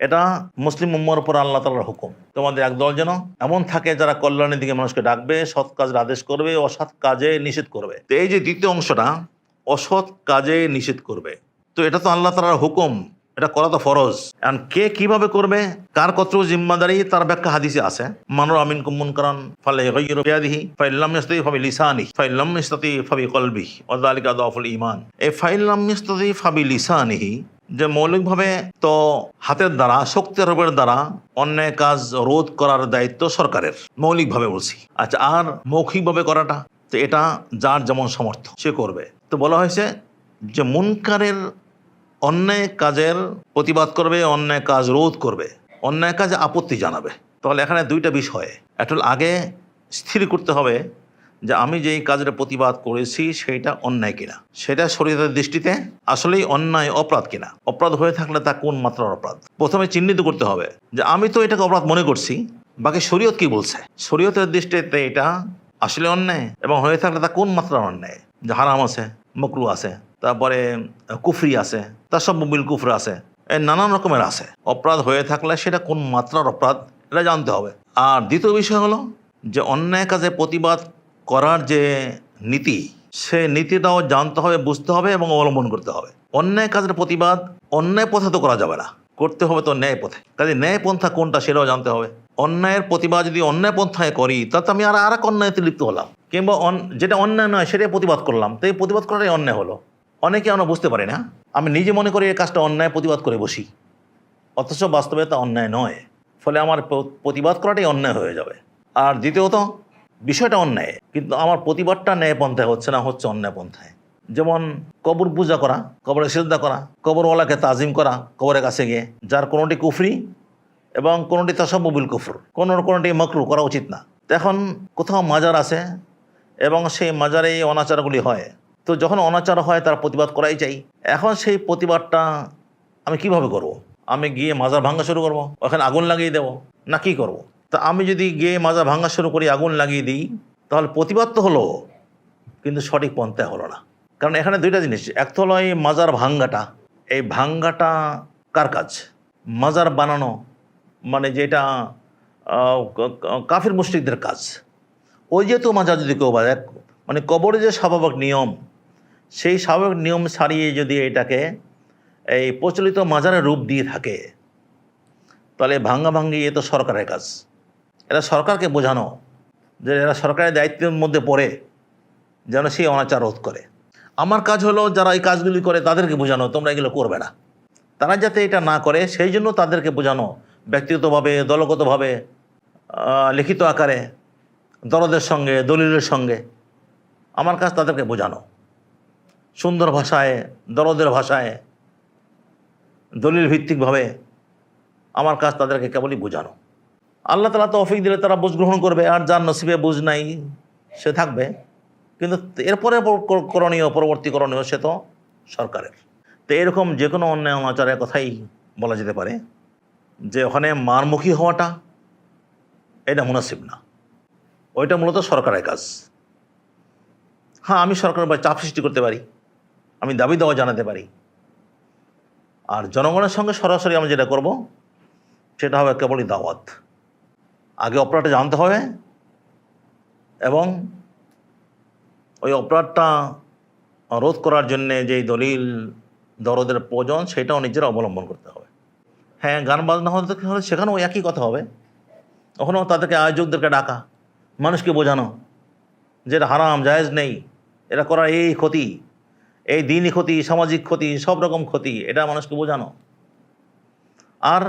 এটা মুসলিম উম্মার উপর আল্লাহ তালার হুকুম। তোমাদের একদল যেন এমন থাকে যারা কল্যাণের দিকে মানুষকে ডাকবে, সৎ কাজের আদেশ করবে, অসৎ কাজে নিষেধ করবে। তো এই যে দ্বিতীয় অংশটা, অসৎ কাজে নিষেধ করবে। তো এটা তো আল্লাহ তালার হুকুম, এটা করা তো ফরজ। এখন কে কীভাবে করবে, কার কত জিম্মাদারি, তার ব্যাখ্যা হাদিসে আছে। মানুর আমিন কুমুন কারণ ফলে ইয়াদিহি ফাইল্লাম ইস্তাতি ফাবি লিসানি ফাইল্লাম ইস্তাতি ফাবি কলবি ওয়াদালিকা দাফুল ইমান এই ফাইল্লাম ইস্তাতি ফাবি লিসানিহি যে মৌলিকভাবে তো হাতের দ্বারা, শক্তির রূপের দ্বারা অন্যায় কাজ রোধ করার দায়িত্ব সরকারের, মৌলিকভাবে বলছি। আচ্ছা আর মৌখিকভাবে করাটা? তো এটা যার যেমন সমর্থ সে করবে। তো বলা হয়েছে যে মুনকারের অন্যায় কাজের প্রতিবাদ করবে, অন্যায় কাজ রোধ করবে, অন্যায় কাজে আপত্তি জানাবে। তাহলে এখানে দুইটা বিষয়। একটা আগে স্থির করতে হবে যে আমি যেই কাজের প্রতিবাদ করেছি সেটা অন্যায় কিনা? সেটা শরীরের দৃষ্টিতে আসলেই অন্যায়, অপরাধ কিনা? অপরাধ হয়ে থাকলে তা কোন মাত্রার অপরাধ? প্রথমে চিহ্নিত করতে হবে যে আমি তো এটাকে অপরাধ মনে করছি, বাকি শরীয়ত কি বলছে? শরীয়তের দৃষ্টিতে এটা আসলে অন্যায় এবং হয়ে থাকলে তা কোন মাত্রার অন্যায়? যে হারাম আছে, মকরু আছে, তারপরে কুফরি আছে, তার সব মোবিল কুফর আছে, এর নানান রকমের আছে। অপরাধ হয়ে থাকলে সেটা কোন মাত্রার অপরাধ? এটা জানতে হবে। আর দ্বিতীয় বিষয় হলো যে অন্যায় কাজে প্রতিবাদ করার যে নীতি, সে নীতিটাও জানতে হবে, বুঝতে হবে এবং অবলম্বন করতে হবে। অন্যায় কাজের প্রতিবাদ অন্যায় পথে তো করা যাবে না। করতে হবে তো ন্যায় পথে। কাজে ন্যায় পন্থা কোনটা সেটাও জানতে হবে। অন্যায়ের প্রতিবাদ যদি অন্যায় পন্থায় করি, তাতে আমি আর আর এক অন্যায়তে লিপ্ত হলাম। কিংবা যেটা অন্যায় নয়, সেটাই প্রতিবাদ করলাম। তো এই প্রতিবাদ করাটাই অন্যায় হলো। অনেকে আমরা বুঝতে পারি না। আমি নিজে মনে করি এই কাজটা অন্যায় প্রতিবাদ করে বসি। অথচ বাস্তবে তা অন্যায় নয়। ফলে আমার প্রতিবাদ করাটাই অন্যায় হয়ে যাবে। আর দ্বিতীয়ত বিষয়টা অন্যায়, কিন্তু আমার প্রতিবাদটা ন্যায় পন্থায় হচ্ছে না, হচ্ছে অন্যায় পন্থায়। যেমন কবর পূজা করা, কবরে শ্রদ্ধা করা, কবরওয়ালাকে তাজিম করা, কবরের কাছে গিয়ে, যার কোনোটি কুফরি এবং কোনোটি তাসাবুল কুফর, কোনো কোনোটি মকরু, করা উচিত না। এখন কোথাও মাজার আছে এবং সেই মাজারে এই অনাচারগুলি হয়। তো যখন অনাচার হয়, তার প্রতিবাদ করাই চাই। এখন সেই প্রতিবাদটা আমি কীভাবে করব। আমি গিয়ে মাজার ভাঙা শুরু করব? ওখানে আগুন লাগিয়ে দেবো? না কি করব। তা আমি যদি গিয়ে মাজার ভাঙা শুরু করি, আগুন লাগিয়ে দিই, তাহলে প্রতিবাদ তো হলো, কিন্তু সঠিক পন্থায় হলো না। কারণ এখানে দুইটা জিনিস, এক তো হলো এই মাজার ভাঙ্গাটা। এই ভাঙ্গাটা কার কাজ? মাজার বানানো মানে যেটা কাফির মুশরিকদের কাজ। ওই যেহেতু মাজার যদি কেউ বাজায় মানে কবরে যে স্বাভাবিক নিয়ম, সেই স্বাভাবিক নিয়ম ছাড়িয়ে যদি এটাকে এই প্রচলিত মাজারের রূপ দিয়ে থাকে, তাহলে ভাঙ্গা ভাঙ্গি এ তো সরকারের কাজ। সরকারকে বোঝানো যে এরা সরকারের দায়িত্বের মধ্যে পড়ে যেন সেই অনাচার রোধ করে। আমার কাজ হলো যারা এই কাজগুলি করে তাদেরকে বোঝানো, তোমরা এগুলো করবে না। তারা যাতে এটা না করে, সেই জন্য তাদেরকে বোঝানো ব্যক্তিগতভাবে, দলগতভাবে লিখিত আকারে দরদের সঙ্গে, দলিলের সঙ্গে আমার কাজ তাদেরকে বোঝানো। সুন্দর ভাষায় দরদের ভাষায়, দলিল ভিত্তিকভাবে আমার কাজ তাদেরকে কেবলই বোঝানো। আল্লাহ তালা তো অফিক দিলে তারা বুঝ গ্রহণ করবে, আর যার নসিবে বুঝ নাই, সে থাকবে। কিন্তু এরপরে করণীয়, পরবর্তী করণীয় সে তো সরকারের। তো এরকম যে কোনো অন্যায় অনাচারের কথাই বলা যেতে পারে যে ওখানে মারমুখী হওয়াটা এটা মুনাসিব না। ওইটা মূলত সরকারের কাজ। হ্যাঁ আমি সরকারের উপর চাপ সৃষ্টি করতে পারি, আমি দাবি দেওয়া জানাতে পারি। আর জনগণের সঙ্গে সরাসরি আমি যেটা করব, সেটা হবে কেবলই দাওয়াত। আগে অপরাধটা জানতে হবে এবং ওই অপরাধটা রোধ করার জন্যে যেই দলিল দরদের প্রয়োজন সেটাও নিজেরা অবলম্বন করতে হবে। হ্যাঁ গান বাজনা হতে হলে সেখানেও একই কথা হবে। ওখানেও তাদেরকে আয়োজকদেরকে ডাকা, মানুষকে বোঝানো যে এটা হারাম, জায়েজ নেই এটা করার এই ক্ষতি, এই দিনই ক্ষতি, সামাজিক ক্ষতি, সব রকম ক্ষতি, এটা মানুষকে বোঝানো। আর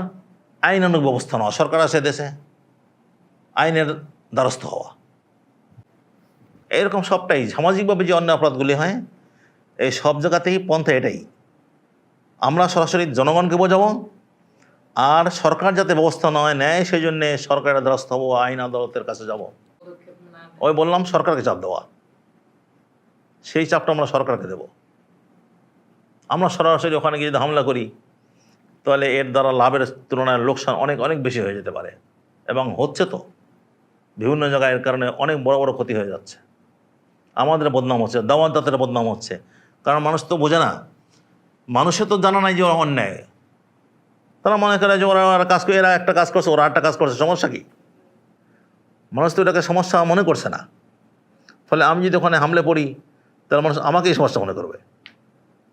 আইনানুগ ব্যবস্থা নেওয়া, সরকার আছে দেশে। আইনের দ্বারস্থ হওয়া। এরকম সবটাই সামাজিকভাবে যে অন্য অপরাধগুলি হয়, এই সব জায়গাতেই পন্থা এটাই। আমরা সরাসরি জনগণকে বোঝাবো, আর সরকার যাতে ব্যবস্থা নয় নেয় সেই জন্যে সরকারের দ্বারস্থ হব, আইন আদালতের কাছে যাব। ওই বললাম, সরকারকে চাপ দেওয়া। সেই চাপটা আমরা সরকারকে দেব। আমরা সরাসরি ওখানে গিয়ে যদি হামলা করি, তাহলে এর দ্বারা লাভের তুলনায় লোকসান অনেক অনেক বেশি হয়ে যেতে পারে। এবং হচ্ছে তো। বিভিন্ন জায়গায় এর কারণে অনেক বড় বড় ক্ষতি হয়ে যাচ্ছে। আমাদের বদনাম হচ্ছে দাওয়াতদাতের বদনাম হচ্ছে। কারণ মানুষ তো বোঝে না। মানুষে তো জানা নাই যে ওরা অন্যায়। তারা মনে করে যে ওরা ওরা কাজ করে, এরা একটা কাজ করছে, ওরা একটা কাজ করছে, সমস্যা কি? মানুষ তো এটাকে সমস্যা মনে করছে না। ফলে আমি যদি ওখানে হামলে পড়ি, তাহলে মানুষ আমাকেই সমস্যা মনে করবে।